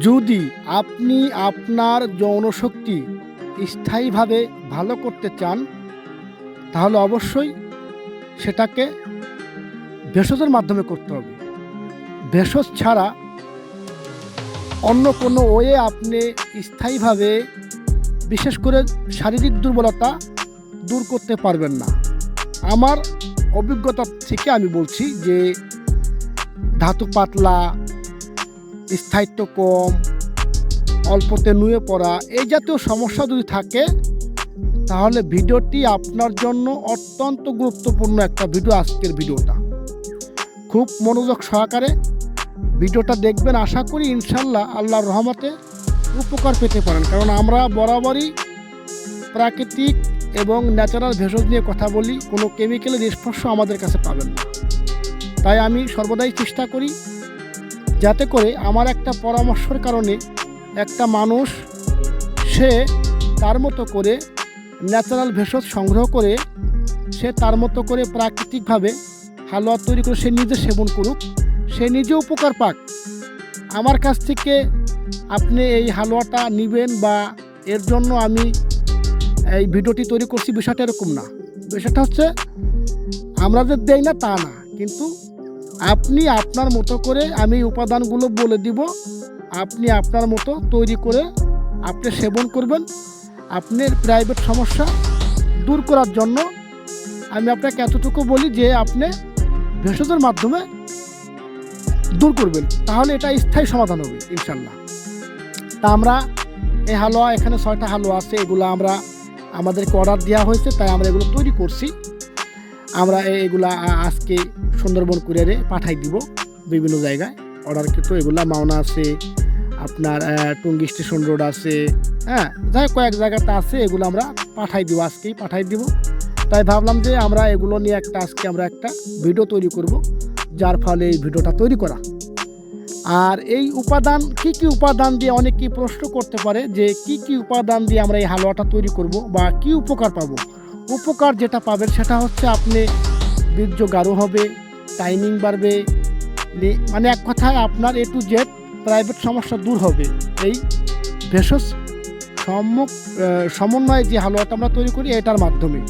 যদি আপনি আপনার যৌনশক্তি স্থায়ীভাবে ভালো করতে চান, তাহলে অবশ্যই সেটাকে ভেষজের মাধ্যমে করতে হবে। ভেষজ ছাড়া অন্য কোনো ওয়ে আপনি স্থায়ীভাবে বিশেষ করে শারীরিক দুর্বলতা দূর করতে পারবেন না। আমার অভিজ্ঞতা থেকে আমি বলছি যে ধাতু পাতলা স্থায়িত্ব কম, অল্পতে নুয়ে পড়া, এই জাতীয় সমস্যা যদি থাকে, তাহলে ভিডিওটি আপনার জন্য অত্যন্ত গুরুত্বপূর্ণ একটা ভিডিও আজকের ভিডিওটা। খুব মনোযোগ সহকারে ভিডিওটা দেখবেন। আশা করি ইনশাল্লাহ আল্লাহর রহমতে উপকার পেতে পারেন। কারণ আমরা বরাবরই প্রাকৃতিক এবং ন্যাচারাল ভেষজ নিয়ে কথা বলি, কোনো কেমিক্যালের স্পর্শ আমাদের কাছে পাবেন না। তাই আমি সর্বদাই চেষ্টা করি যাতে করে আমার একটা পরামর্শের কারণে একটা মানুষ, সে তার মতো করে ন্যাচারাল ভেষজ সংগ্রহ করে, সে তার মতো করে প্রাকৃতিকভাবে হালুয়া তৈরি করে, সে নিজে সেবন করুক, সে নিজে উপকার পাক। আমার কাছ থেকে আপনি এই হালুয়াটা নেবেন বা এর জন্য আমি এই ভিডিওটি তৈরি করছি, বিষয়টা এরকম না। বিষয়টা হচ্ছে, আমরা যে দেই না তা না, কিন্তু আপনি আপনার মতো করে আমি উপাদানগুলো বলে দিব। আপনি আপনার মতো তৈরি করে আপনি সেবন করবেন। আপনার প্রাইভেট সমস্যা দূর করার জন্য আমি আপনাকে এতটুকু বলি যে আপনি ভেষজের মাধ্যমে দূর করবেন। তাহলে এটা স্থায়ী সমাধান হবে ইনশাল্লাহ তা আমরা এই হালুয়া, এখানে ছয়টা হালুয়া আছে, এগুলো আমরা, আমাদেরকে অর্ডার দেওয়া হয়েছে, তাই আমরা এগুলো তৈরি করছি। আমরা এগুলা আজকে সুন্দরবন কুরিয়ারে পাঠাই দিব বিভিন্ন জায়গায়। অর্ডার কিন্তু এগুলা মাওনা আছে, আপনার টুঙ্গি স্টেশন রোড আছে হ্যাঁ যাই কয়েক জায়গাতে আছে, এগুলো আমরা পাঠাই দিব, আজকেই পাঠাই দিব। তাই ভাবলাম যে আমরা এগুলো নিয়ে একটা, আজকে আমরা একটা ভিডিও তৈরি করব, যার ফলে এই ভিডিওটা তৈরি করা। আর এই উপাদান, কি কি উপাদান দিয়ে অনেকেই প্রশ্ন করতে পারে যে কি কি উপাদান দিয়ে আমরা এই হালুয়াটা তৈরি করব বা কি উপকার পাবো? উপকার যেটা পাবেন সেটা হচ্ছে আপনি বীর্য গাঢ় হবে টাইমিং বাড়বে। মানে এক কথায় আপনার এ টু জেড প্রাইভেট সমস্যা দূর হবে। এই ভেষজ সম্মুখ সমন্বয়ে যে হালুয়াটা আমরা তৈরি করি, এটার মাধ্যমে।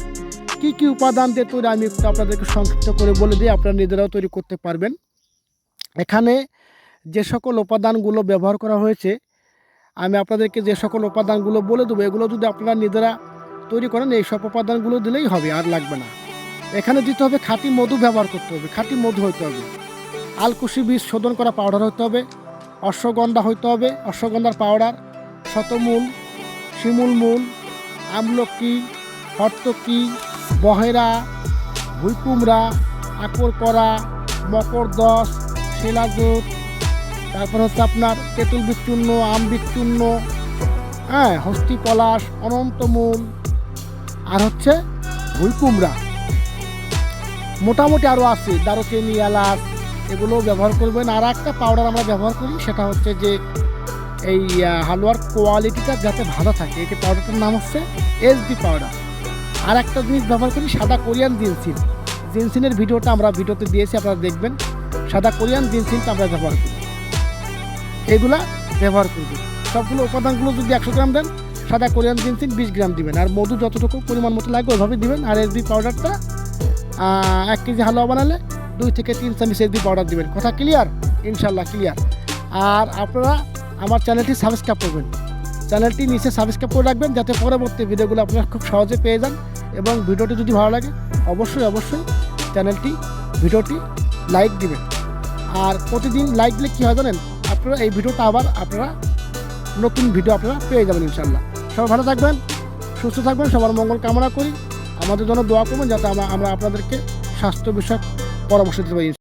কি কি উপাদান দিয়ে তৈরি, আমি একটু আপনাদেরকে সংক্ষিপ্ত করে বলে দিই, আপনারা নিজেরাও তৈরি করতে পারবেন। এখানে যে সকল উপাদানগুলো ব্যবহার করা হয়েছে, আমি আপনাদেরকে যে সকল উপাদানগুলো বলে দেবো, এগুলো যদি আপনারা নিজেরা তৈরি করেন, এই সব উপাদানগুলো দিলেই হবে, আর লাগবে না। এখানে দিতে হবে খাঁটি মধু ব্যবহার করতে হবে, খাঁটি মধু হইতে হবে। আলকুশি বীজ শোধন করা পাউডার হতে হবে, অশ্বগন্ধা হইতে হবে, অশ্বগন্ধার পাউডার শতমূল, শিমুল মূল, আমলকি, হর্তকি, বহেরা ভুইকুমড়া আকর করা মকরদশ শিলাজোত তারপর হচ্ছে আপনার তেঁতুল বিচূর্ণ আম বিচূর্ণ হ্যাঁ হস্তি পলাশ অনন্তমূল আর হচ্ছে ভুইকুমড়া মোটামুটি আরও আছে দারুচিনি এলাচ, এগুলো ব্যবহার করবেন। আর একটা পাউডার আমরা ব্যবহার করি, সেটা হচ্ছে যে এই হালুয়ার কোয়ালিটিটা যাতে ভালো থাকে, এই পাউডারটার নাম হচ্ছে এসডি পাউডার আর একটা জিনিস ব্যবহার করি, সাদা কোরিয়ান জিনসিন। জিনসিনের ভিডিওটা আমরা ভিডিওতে দিয়েছি, আপনারা দেখবেন। সাদা কোরিয়ান জিনসিনটা আমরা ব্যবহার করি। এগুলা ব্যবহার করবেন সবগুলো উপাদানগুলো যদি একশো গ্রাম দেন, সাদা কোরিয়ান জিনসিন বিশ গ্রাম দিবেন। আর মধু যতটুকু পরিমাণ মতো লাগবে ওইভাবে দিবেন। আর এসবি পাউডারটা এক কেজি হালুয়া বানালে দুই থেকে তিন চামচ এসবি পাউডার দিবেন। কথা ক্লিয়ার ইনশাল্লাহ ক্লিয়ার আর আপনারা আমার চ্যানেলটি সাবস্ক্রাইব করবেন। চ্যানেলটি নিচে সাবস্ক্রাইব করে রাখবেন, যাতে পরবর্তী ভিডিওগুলো আপনারা খুব সহজে পেয়ে যান এবং ভিডিওটি যদি ভালো লাগে, অবশ্যই অবশ্যই চ্যানেলটি ভিডিওটি লাইক দিবেন। আর প্রতিদিন লাইক দিলে কী হয় জানেন? আপনারা এই ভিডিওটা আবার আপনারা নতুন ভিডিও আপনারা পেয়ে যাবেন ইনশাল্লাহ সবাই ভালো থাকবেন, সুস্থ থাকবেন, সবার মঙ্গল কামনা করি। আমাদের জন্য দোয়া করবেন যাতে আমরা আপনাদেরকে স্বাস্থ্য বিষয়ক পরামর্শ দিতে পারি।